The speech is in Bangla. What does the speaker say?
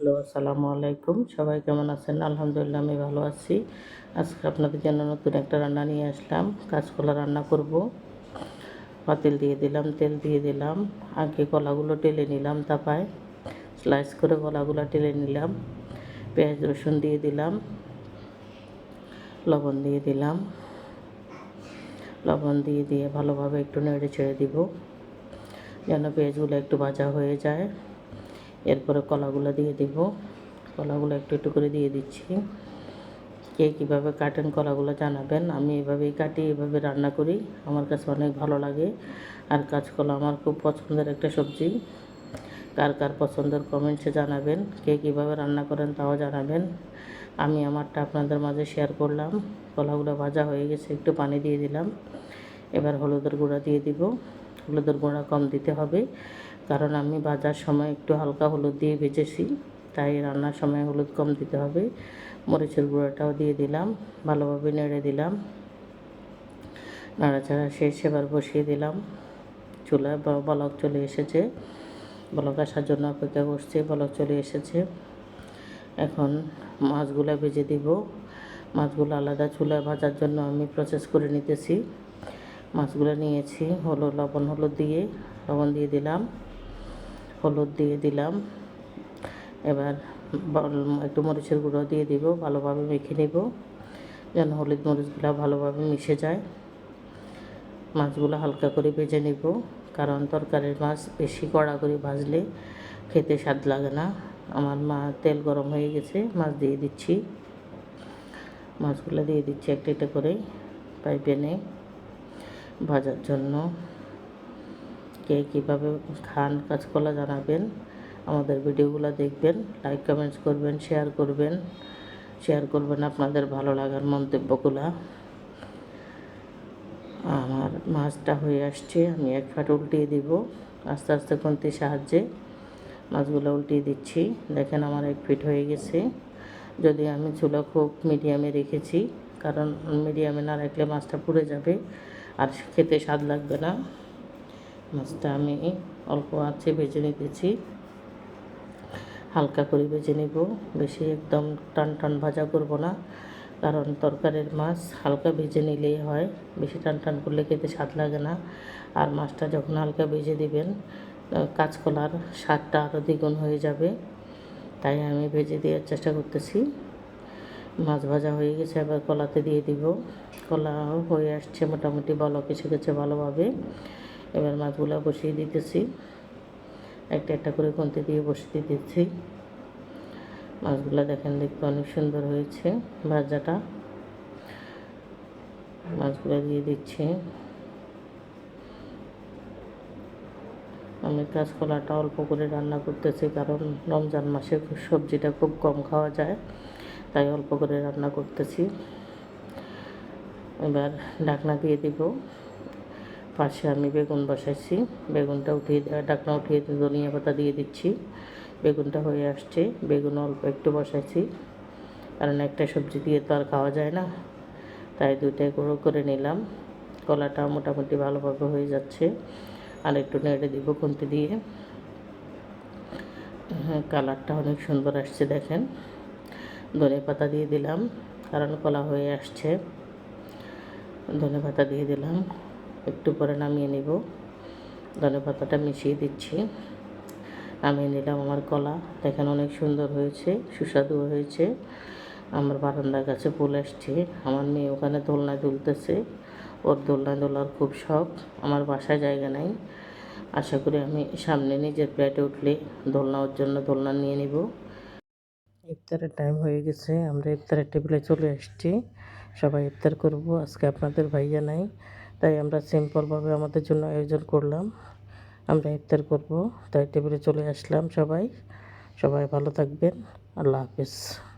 হ্যালো, আসসালামু আলাইকুম। সবাই কেমন আছেন? আলহামদুলিল্লাহ, আমি ভালো আছি। আজকে আপনাদের জন্য নতুন একটা রান্না নিয়ে আসলাম। কাঁচকলা রান্না করব। পাতিল দিয়ে দিলাম, তেল দিয়ে দিলাম। আগে কলাগুলো টেলে নিলাম তাপায়। স্লাইস করে কলাগুলো টেলে নিলাম। পেঁয়াজ, রসুন দিয়ে দিলাম। লবণ দিয়ে দিলাম। লবণ দিয়ে দিয়ে ভালোভাবে একটু নেড়ে ছেড়ে দিব। যেন পেঁয়াজগুলো একটু ভাজা হয়ে যায়। এরপরে কলাগুলো দিয়ে দিব। কলাগুলো একটু একটু করে দিয়ে দিচ্ছি। কে কীভাবে কাটেন কলাগুলো জানাবেন। আমি এভাবেই কাটি, এভাবে রান্না করি। আমার কাছে অনেক ভালো লাগে। আর কাঁচকলা আমার খুব পছন্দের একটা সবজি। কার কার পছন্দের কমেন্টসে জানাবেন। কে কীভাবে রান্না করেন তাও জানাবেন। আমি আমারটা আপনাদের মাঝে শেয়ার করলাম। কলাগুলো ভাজা হয়ে গেছে, একটু পানি দিয়ে দিলাম। এবার হলুদের গুঁড়া দিয়ে দিব। হলুদের গুঁড়া কম দিতে হবে। কারণ আমি বাজার সময় একটু হালকা হলুদ দিয়ে ভেজেছি, তাই রান্নার সময় হলুদ কম দিতে হবে। মরিচের গুঁড়োটাও দিয়ে দিলাম, ভালোভাবে নেড়ে দিলাম। নাড়াচাড়া শেষ এবার বসিয়ে দিলাম। চুলায় বলক চলে এসেছে। বলক আসার জন্য অপেক্ষা করছে, বলক চলে এসেছে। এখন মাছগুলো ভেজে দিব। মাছগুলো আলাদা চুলায় ভাজার জন্য আমি প্রসেস করে নিতেছি। মাছগুলো নিয়েছি হলুদ লবণ হলুদ দিয়ে, লবণ দিয়ে দিলাম। হলুদ দিয়ে দিলাম। এবার একটু মরিচের গুঁড়ো দিয়ে দিব, ভালোভাবে মেখে নেব, যেন হলুদ মরিচগুলো ভালোভাবে মিশে যায়। মাছগুলো হালকা করে ভেজে নেব, কারণ তরকারির মাছ বেশি কড়া করে ভাজলে খেতে স্বাদ লাগে না। আমার মা তেল গরম হয়ে গেছে, মাছ দিয়ে দিচ্ছি। মাছগুলো দিয়ে দিচ্ছি একটা একটা করে পাইপেনে ভাজার জন্য। কে কীভাবে খান কাঁচকলা জানাবেন, আমাদের ভিডিওগুলো দেখবেন লাইক কমেন্টস করবেন শেয়ার করবেন। শেয়ার করবেন আপনাদের ভালো লাগার মন্তব্যগুলো। আমার মাছটা হয়ে আসছে, আমি এক ফাট উল্টিয়ে দিব। আস্তে আস্তে খুন্তির সাহায্যে মাছগুলো উল্টিয়ে দিচ্ছি। দেখেন আমার এক ফিট হয়ে গেছে। যদি আমি চুলা খুব মিডিয়ামে রেখেছি, কারণ মিডিয়ামে না রাখলে মাছটা পুড়ে যাবে, আর খেতে স্বাদ লাগবে না। মাছটা আমি অল্প আছে ভেজে নিতেছি। হালকা করে ভেজে নেব। বেশি একদম টান টান ভাজা করব না, কারণ তরকারির মাছ হালকা ভেজে নিলেই হয়। বেশি টান টান করলে খেতে স্বাদ লাগে না। আর মাছটা যখন হালকা ভেজে দিবেন কাঁচকলার স্বাদটা আরও দ্বিগুণ হয়ে যাবে। তাই আমি ভেজে দেওয়ার চেষ্টা করতেছি। মাছ ভাজা হয়ে গেছে, এবার কলাতে দিয়ে দিব। কলা হয়ে আসছে মোটামুটি, বলক কিছু গেছে ভালোভাবে। এবার মাছগুলো বসিয়ে দিতেছি। একটা একটা করে কন্তি দিয়ে বসিয়ে দিতেছি। মাছগুলো দেখেন দেখতে অনেক সুন্দর হয়েছে, ভাজাটা। মাছগুলো দিয়ে দিচ্ছি। আমি কাঁচকলাটা অল্প করে রান্না করতেছি, কারণ রমজান মাসে সবজিটা খুব কম খাওয়া যায়, তাই অল্প করে রান্না করতেছি। এবার ঢাকনা দিয়ে দিব। পাশে আমি বেগুন বসাইছি। বেগুনটা উঠিয়ে ডাকনা উঠিয়ে ধনিয়া পাতা দিয়ে দিচ্ছি। বেগুনটা হয়ে আসছে। বেগুন অল্প একটু বসাইছি। কারণ একটা সবজি দিয়ে তো আর খাওয়া যায় না। তাই দুইটাই গুঁড়ো করে নিলাম। কলাটা মোটামুটি ভালোভাবে হয়ে যাচ্ছে। আর একটু নেড়ে দিব খুন্তি দিয়ে। হ্যাঁ কালারটা অনেক সুন্দর আসছে, দেখেন। ধনে পাতা দিয়ে দিলাম, কারণ কলা হয়ে আসছে। ধনে পাতা দিয়ে দিলাম। একটু পরে নামিয়ে নেব। ধনে পাতাটা মিশিয়ে দিচ্ছি। নামিয়ে নিলাম আমার কলা। দেখেন অনেক সুন্দর হয়েছে, সুস্বাদু হয়েছে। আমার বারান্দার কাছে ফুল আসছে, আমার মেয়ে ওখানে দোলনায় দুলতেছে। ওর দোলনায় দোলার খুব শখ, আমার বাসায় জায়গা নাই। আশা করি আমি সামনে নিজের প্লেটে উঠলে দোলনা ওর জন্য দোলনা নিয়ে নিব। ইফতারের টাইম হয়ে গেছে, আমরা ইফতারের টেবিলে চলে আসছি। সবাই ইফতার করব, আজকে আপনাদের ভাইয়া নাই। তাই আমরা সিম্পলভাবে আমাদের জন্য আয়োজন করলাম। আমরা ইফতার করব। তাই টেবিলে চলে আসলাম সবাই। সবাই ভালো থাকবেন। আল্লাহ হাফিজ।